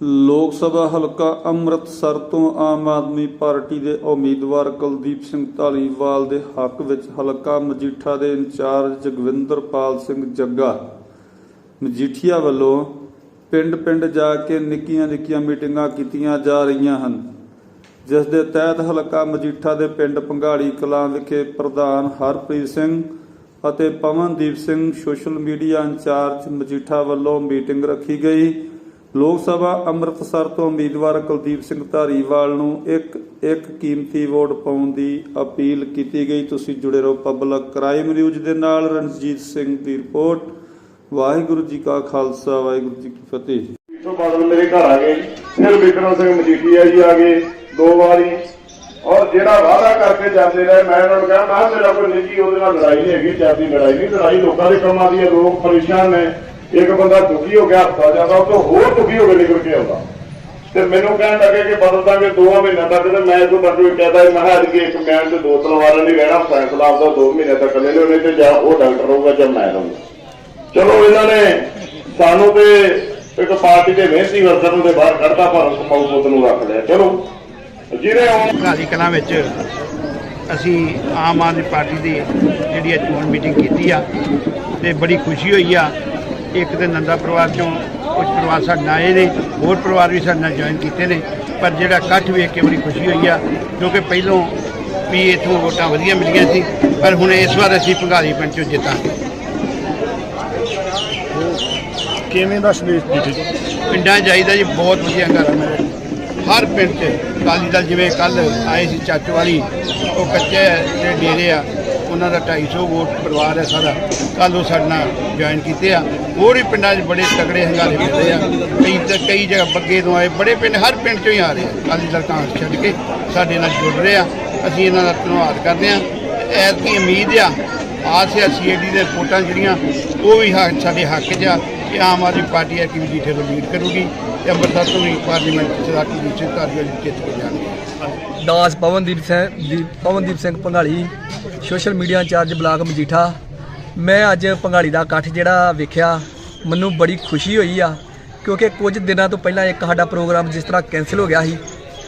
ਲੋਕ ਸਭਾ ਹਲਕਾ ਅੰਮ੍ਰਿਤਸਰ ਤੋਂ ਆਮ ਆਦਮੀ ਪਾਰਟੀ ਦੇ ਉਮੀਦਵਾਰ ਕੁਲਦੀਪ ਸਿੰਘ ਧਾਲੀਵਾਲ ਦੇ ਹੱਕ ਵਿੱਚ ਹਲਕਾ ਮਜੀਠਾ ਦੇ ਇੰਚਾਰਜ ਜਗਵਿੰਦਰਪਾਲ ਸਿੰਘ ਜੱਗਾ ਮਜੀਠੀਆ ਵੱਲੋਂ ਪਿੰਡ-ਪਿੰਡ ਜਾ ਕੇ ਨਿੱਕੀਆਂ-ਨਿੱਕੀਆਂ ਮੀਟਿੰਗਾਂ ਕੀਤੀਆਂ ਜਾ ਰਹੀਆਂ ਹਨ, ਜਿਸ ਦੇ ਤਹਿਤ ਹਲਕਾ ਮਜੀਠਾ ਦੇ ਪਿੰਡ ਪੰਘਾੜੀ ਕਲਾਂ ਵਿਖੇ ਪ੍ਰਧਾਨ ਹਰਪ੍ਰੀਤ ਸਿੰਘ ਅਤੇ Pawandeep Singh social media incharge Majitha ਵੱਲੋਂ ਮੀਟਿੰਗ ਰੱਖੀ ਗਈ। ਲੋਕ ਸਭਾ ਅੰਮ੍ਰਿਤਸਰ ਤੋਂ ਉਮੀਦਵਾਰ ਕੁਲਦੀਪ ਸਿੰਘ ਧਾਰੀਵਾਲ ਨੂੰ ਇੱਕ ਇੱਕ ਕੀਮਤੀ ਵੋਟ ਪਾਉਣ ਦੀ ਅਪੀਲ ਕੀਤੀ ਗਈ। ਤੁਸੀਂ ਜੁੜੇ ਰਹੋ ਪਬਲਿਕ ਕ੍ਰਾਈਮ ਨਿਊਜ਼ ਦੇ ਨਾਲ। ਰਣਜੀਤ ਸਿੰਘ ਦੀ ਰਿਪੋਰਟ। ਵਾਹਿਗੁਰੂ ਜੀ ਕਾ ਖਾਲਸਾ, ਵਾਹਿਗੁਰੂ ਜੀ ਕੀ ਫਤਿਹ। ਤੋਂ ਬਾਦਲ ਮੇਰੇ ਘਰ ਆ ਗਏ ਫਿਰ ਵਿਕਰਮ ਸਿੰਘ ਮਜੀਠੀਆ ਜੀ ਆ ਗਏ ਦੋ ਵਾਰੀ। ਔਰ ਜਿਹੜਾ ਵਾਅਦਾ ਕਰਕੇ ਜਾਂਦੇ ਰਹੇ, ਮੈਂ ਉਹਨਾਂ ਨੂੰ ਕਿਹਾ, ਮੈਂ ਮੇਰਾ ਕੋਈ ਨਿੱਜੀ, ਉਹਦੇ ਨਾਲ ਲੜਾਈ ਨਹੀਂ ਹੈਗੀ, ਜਾਤੀ ਲੜਾਈ ਨਹੀਂ। ਲੜਾਈ ਲੋਕਾਂ ਦੇ ਕੰਮਾਂ ਦੀ ਹੈ, ਲੋਕ ਪਰੇਸ਼ਾਨ ਨੇ। ਇੱਕ ਬੰਦਾ ਦੁਖੀ ਹੋ ਗਿਆ ਹਸਪਤਾਲ ਜਾਂਦਾ, ਉਹ ਤੋਂ ਹੋਰ ਦੁਖੀ ਹੋ ਕੇ ਨਿਕਲ ਕੇ ਆਉਂਦਾ। ਤੇ ਮੈਨੂੰ ਕਹਿਣ ਲੱਗੇ ਕਿ ਬਦਲ ਦਾਂਗੇ ਦੋਵਾਂ ਮਹੀਨਿਆਂ ਤੱਕ ਤੇ ਮੈਂ ਕੋਈ ਬੰਦੇ ਨੂੰ ਕਹਤਾ ਮੈਂ ਕਿਹਾ ਅੱਜ ਇੱਕ ਕਹਿਣ ਤੇ ਦੋ ਤਲਵਾਰਾਂ ਨਹੀਂ ਰਹਿਣਾ, ਫੈਸਲਾ ਆਪਦਾ ਦੋ ਮਹੀਨੇ ਤੱਕ ਲੈ ਲਿਓ, ਨਹੀਂ ਤੇ ਜਾਂ ਉਹ ਡਾਕਟਰ ਰਹੂਗਾ ਜਾਂ ਮੈਂ ਰਹੂੰਗਾ ਚਲੋ ਇਹਨਾਂ ਨੇ ਸਾਨੂੰ ਤੇ ਇੱਕ ਪਾਰਟੀ ਦੇ ਮਿਹਨਤੀ ਵਰਕਰ ਨੂੰ ਤੇ ਬਾਹਰ ਕੱਢਤਾ, ਪਰ ਕਮਾਊ ਪੁੱਤ ਨੂੰ ਰੱਖ ਲਿਆ। ਚਲੋ, ਜਿਹਨੇ ਹੁਣ ਘਾਲੀ ਕਲਾਂ ਵਿੱਚ ਅਸੀਂ ਆਮ ਆਦਮੀ ਪਾਰਟੀ ਦੀ ਜਿਹੜੀ ਅੱਜ ਚੋਣ ਮੀਟਿੰਗ ਕੀਤੀ ਆ, ਤੇ ਬੜੀ ਖੁਸ਼ੀ ਹੋਈ ਆ। ਇੱਕ ਤੇ ਨੰਦਾ ਪਰਿਵਾਰ ਚੋਂ ਕੁਝ ਪਰਿਵਾਰ ਸਾਡੇ ਨਾਲ ਆਏ ਨੇ ਹੋਰ ਪਰਿਵਾਰ ਵੀ ਸਾਡੇ ਨਾਲ ਜੁਆਇਨ ਕੀਤੇ ਨੇ ਪਰ ਜਿਹੜਾ ਇਕੱਠ ਵੇਖ ਕੇ ਬੜੀ ਖੁਸ਼ੀ ਹੋਈ ਆ ਕਿਉਂਕਿ ਪਹਿਲੋਂ ਵੀ ਇਥੋਂ ਵੋਟਾਂ ਵਧੀਆ ਮਿਲੀਆਂ ਸੀ ਪਰ ਹੁਣ ਇਸ ਵਾਰ ਅਸੀਂ ਭੰਗਾਲੀ ਪਿੰਡ ਚੋਂ ਜਿੱਤਾਂਗੇ। ਕਿਵੇਂ ਦਾ ਸੰਦੇਸ਼ ਦਿੱਤੇ ਪਿੰਡਾਂ ਜਾਈਦਾ ਜੀ ਬਹੁਤ ਵਧੀਆ ਘਰ ਆ। ਮੇਰੇ ਹਰ ਪਿੰਡ 'ਚ ਅਕਾਲੀ ਦਲ ਜਿਵੇਂ ਕੱਲ ਆਏ ਸੀ ਚਾਚੋ ਵਾਲੀ ਉਹ ਕੱਚੇ ਜਿਹੜੇ ਡੇਰੇ ਆ ਉਹਨਾਂ ਦਾ 250 ਵੋਟ ਪਰਿਵਾਰ ਹੈ ਸਾਡਾ। ਕੱਲ ਉਹ ਸਾਡੇ ਨਾਲ ਜੁਆਇਨ ਕੀਤੇ ਆ। ਹੋਰ ਵੀ ਪਿੰਡਾਂ 'ਚ ਬੜੇ ਤਗੜੇ ਹੰਗਾਰੇ ਮਿਲਦੇ ਆ। ਕਈ ਤੇ ਕਈ ਜਗ੍ਹਾ ਬੱਗੇ ਤੋਂ ਆਏ, ਬੜੇ ਪਿੰਡ, ਹਰ ਪਿੰਡ 'ਚੋਂ ਹੀ ਆ ਰਹੇ ਆ। ਅਕਾਲੀ ਦਲ ਕਾਂਗਰਸ ਛੱਡ ਕੇ ਸਾਡੇ ਨਾਲ ਜੁੜ ਰਹੇ ਆ। ਅਸੀਂ ਇਹਨਾਂ ਦਾ ਧੰਨਵਾਦ ਕਰਦੇ ਆ। ਐਤਕੀ ਉਮੀਦ ਆ, ਆਸ ਆ ਸੀਏਡੀ ਦੇ ਰਿਪੋਰਟਾਂ ਜਿਹੜੀਆਂ, ਉਹ ਵੀ ਹੱਕ- ਸਾਡੇ ਹੱਕ 'ਚ ਆ ਕਿ ਆਮ ਆਦਮੀ ਪਾਰਟੀ ਹੈ ਕਿ ਮਜੀਠੇ ਤੋਂ ਲੀਡ ਕਰੂਗੀ ਤੇ ਅੰਮ੍ਰਿਤਸਰ ਤੋਂ ਵੀ ਪਾਰਲੀਮੈਂਟ ਚ ਸਾਡੀ ਨਿਸ਼ਚਿਤ ਕਾਰਜ ਜਿੱਤ ਕੇ ਜਾਣਗੇ। ਦਾਸ ਪਵਨਦੀਪ ਸਿੰਘ ਦੀ- Pawandeep Singh Panghali social media incharge block Majitha. ਮੈਂ ਅੱਜ ਪੰਘਾਲੀ ਦਾ ਇਕੱਠ ਜਿਹੜਾ ਵੇਖਿਆ, ਮੈਨੂੰ ਬੜੀ ਖੁਸ਼ੀ ਹੋਈ ਆ, ਕਿਉਂਕਿ ਕੁਝ ਦਿਨਾਂ ਤੋਂ ਪਹਿਲਾਂ ਇੱਕ ਸਾਡਾ ਪ੍ਰੋਗਰਾਮ ਜਿਸ ਤਰ੍ਹਾਂ ਕੈਨਸਲ ਹੋ ਗਿਆ ਸੀ,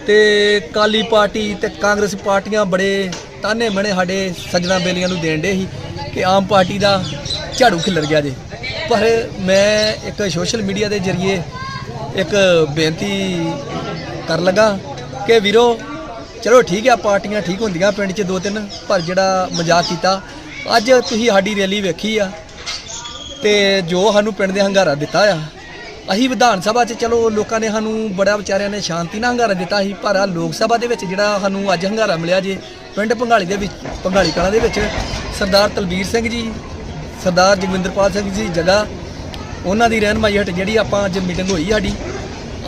ਤੇ ਕਾਲੀ ਪਾਰਟੀ ਤੇ ਕਾਂਗਰਸ ਪਾਰਟੀਆਂ ਬੜੇ ਤਾਨੇ ਮਣੇ ਸਾਡੇ ਸੱਜਣਾ ਬੇਲੀਆਂ ਨੂੰ ਦੇਣ ਡੇ ਸੀ ਕਿ ਆਮ ਪਾਰਟੀ ਦਾ ਝਾੜੂ ਖਿਲਰ ਗਿਆ ਜੇ। ਪਰ ਮੈਂ ਇੱਕ ਸੋਸ਼ਲ ਮੀਡੀਆ ਦੇ ਜ਼ਰੀਏ ਇੱਕ ਬੇਨਤੀ ਕਰਨ ਲੱਗਾ ਕਿ ਵੀਰੋ ਚਲੋ ਠੀਕ ਆ, ਪਾਰਟੀਆਂ ਠੀਕ ਹੁੰਦੀਆਂ ਪਿੰਡ 'ਚ ਦੋ ਤਿੰਨ, ਪਰ ਜਿਹੜਾ ਮਜ਼ਾਕ ਕੀਤਾ, ਅੱਜ ਤੁਸੀਂ ਸਾਡੀ ਰੈਲੀ ਵੇਖੀ ਆ ਤੇ ਜੋ ਸਾਨੂੰ ਪਿੰਡ ਦੇ ਹੰਗਾਰਾ ਦਿੱਤਾ ਆ, ਅਸੀਂ ਵਿਧਾਨ ਸਭਾ 'ਚ ਚਲੋ ਲੋਕਾਂ ਨੇ ਸਾਨੂੰ ਬੜਾ ਵਿਚਾਰਿਆਂ ਨੇ ਸ਼ਾਂਤੀ ਨਾਲ ਹੰਗਾਰਾ ਦਿੱਤਾ ਸੀ, ਪਰ ਆ ਲੋਕ ਸਭਾ ਦੇ ਵਿੱਚ ਜਿਹੜਾ ਸਾਨੂੰ ਅੱਜ ਹੰਗਾਰਾ ਮਿਲਿਆ ਜੇ, ਪਿੰਡ ਭੰਗਾਲੀ ਦੇ ਵਿੱਚ ਭੰਗਾਲੀ ਕਲਾਂ ਦੇ ਵਿੱਚ, ਸਰਦਾਰ ਤਲਵੀਰ ਸਿੰਘ ਜੀ, ਸਰਦਾਰ ਜਗਵਿੰਦਰਪਾਲ ਸਿੰਘ ਜੀ ਜਗਾ ਉਹਨਾਂ ਦੀ ਰਹਿਨਮਾਈ ਹੇਠ ਜਿਹੜੀ ਆਪਾਂ ਅੱਜ ਮੀਟਿੰਗ ਹੋਈ ਸਾਡੀ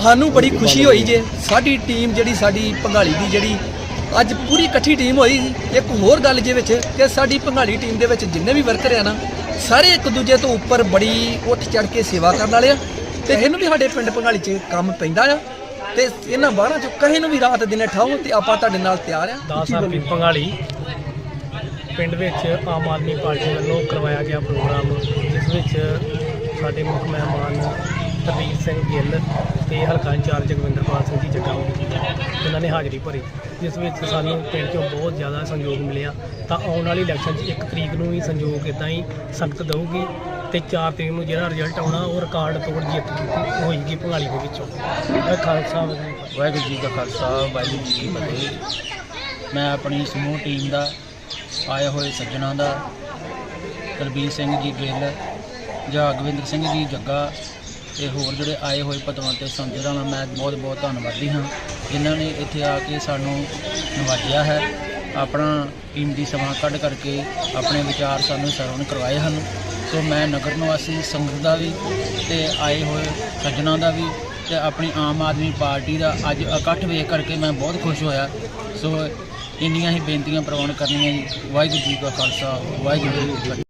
ਸਾਨੂੰ ਬੜੀ ਖੁਸ਼ੀ ਹੋਈ ਜੇ ਸਾਡੀ ਟੀਮ ਜਿਹੜੀ ਸਾਡੀ ਭੰਗਾਲੀ ਦੀ ਜਿਹੜੀ ਅੱਜ ਪੂਰੀ ਇਕੱਠੀ ਟੀਮ ਹੋਈ। ਇੱਕ ਹੋਰ ਗੱਲ ਜੇ ਵਿੱਚ ਕਿ ਸਾਡੀ ਭੰਗਾਲੀ ਟੀਮ ਦੇ ਵਿੱਚ ਜਿੰਨੇ ਵੀ ਵਰਕਰ ਆ ਨਾ ਸਾਰੇ ਇੱਕ ਦੂਜੇ ਤੋਂ ਉੱਪਰ ਬੜੀ ਉੱਠ ਚੜ ਕੇ ਸੇਵਾ ਕਰਨ ਵਾਲੇ ਆ ਤੇ ਇਹਨੂੰ ਵੀ ਸਾਡੇ ਪਿੰਡ ਭੰਗਾਲੀ 'ਚ ਕੰਮ ਪੈਂਦਾ ਆ ਤੇ ਇਹਨਾਂ ਬਾਹਰਾਂ 'ਚੋਂ ਕਹੇ ਨੂੰ ਵੀ ਰਾਤ ਦਿਨੇ ਠਾਓ ਤੇ ਆਪਾਂ ਤੁਹਾਡੇ ਨਾਲ ਤਿਆਰ ਆ ਦਾਸ ਹਰਪ੍ਰੀਤ ਪੰਘਾਲੀ ਪਿੰਡ ਵਿੱਚ ਆਮ ਆਦਮੀ ਪਾਰਟੀ ਵੱਲੋਂ ਕਰਵਾਇਆ ਗਿਆ ਪ੍ਰੋਗਰਾਮ ਜਿਸ ਵਿੱਚ ਸਾਡੇ ਮੁੱਖ ਮਹਿਮਾਨ ਤਰਦੀਪ ਸਿੰਘ ਗਿੱਲ ਤੇ ਹਲਕਾ ਇੰਚਾਰਜ ਜਗਵਿੰਦਰਪਾਲ ਸਿੰਘ ਜੀ ਜੱਗਾ ਉਹਨਾਂ ਨੇ ਹਾਜ਼ਰੀ ਭਰੀ, ਜਿਸ ਵਿੱਚ ਸਾਨੂੰ ਪਿੰਡ 'ਚੋਂ ਬਹੁਤ ਜ਼ਿਆਦਾ ਸਹਿਯੋਗ ਮਿਲਿਆ। ਤਾਂ ਆਉਣ ਵਾਲੀ ਇਲੈਕਸ਼ਨ 'ਚ 1 ਤਰੀਕ ਨੂੰ ਵੀ ਸਹਿਯੋਗ ਇਦਾਂ ਹੀ ਸੰਗਤ ਦਊਗੀ ਤੇ 4 ਤਰੀਕ ਨੂੰ ਜਿਹੜਾ ਰਿਜ਼ਲਟ ਆਉਣਾ, ਉਹ ਰਿਕਾਰਡ ਤੋੜ ਜਿੱਤ ਕੀਤੀ ਹੋਏਗੀ ਭੰਗਾਲੀ ਦੇ ਵਿੱਚੋਂ। ਖਾਲਸਾ, ਵਾਹਿਗੁਰੂ ਜੀ ਕੀ ਕਾ ਖਾਲਸਾ, ਵਾਹਿਗੁਰੂ ਜੀ ਕੀ ਫਤਿਹ। ਮੈਂ ਆਪਣੀ ਸਮੂਹ ਟੀਮ ਦਾ, ਆਏ ਹੋਏ ਸੱਜਣਾਂ ਦਾ, ਕੁਲਬੀਰ ਸਿੰਘ ਜੀ ਗਿੱਲ, ਜਾਂ ਅਗਵਿੰਦਰ ਸਿੰਘ ਜੀ ਜੱਗਾ ਤੇ ਹੋਰ ਜਿਹੜੇ ਆਏ ਹੋਏ ਪਤਵੰਤੇ ਸੰਜਰਾਂ ਦਾ ਮੈਂ ਬਹੁਤ ਬਹੁਤ ਧੰਨਵਾਦੀ ਹਾਂ। ਜਿਨ੍ਹਾਂ ਨੇ ਇੱਥੇ ਆ ਕੇ ਸਾਨੂੰ ਨਵਾਜਿਆ ਹੈ। ਆਪਣਾ ਕੀਮਤੀ ਸਮਾਂ ਕੱਢ ਕਰਕੇ ਆਪਣੇ ਵਿਚਾਰ ਸਾਨੂੰ ਸਰਵਣ ਕਰਵਾਏ ਹਨ। ਸੋ ਮੈਂ ਨਗਰ ਨਿਵਾਸੀ ਸੰਗਤ ਦਾ ਵੀ ਤੇ ਆਏ ਹੋਏ ਸੱਜਣਾਂ ਦਾ ਵੀ ਤੇ ਆਪਣੀ ਆਮ ਆਦਮੀ ਪਾਰਟੀ ਦਾ ਅੱਜ ਇਕੱਠ ਵੇਖ ਕਰਕੇ ਮੈਂ ਬਹੁਤ ਖੁਸ਼ ਹੋਇਆ। ਸੋ ਇੰਨੀਆਂ ਹੀ ਬੇਨਤੀਆਂ ਪ੍ਰਵਾਨ ਕਰਨੀਆਂ ਜੀ। ਵਾਹਿਗੁਰੂ ਜੀ ਕਾ ਖਾਲਸਾ, ਵਾਹਿਗੁਰੂ ਜੀ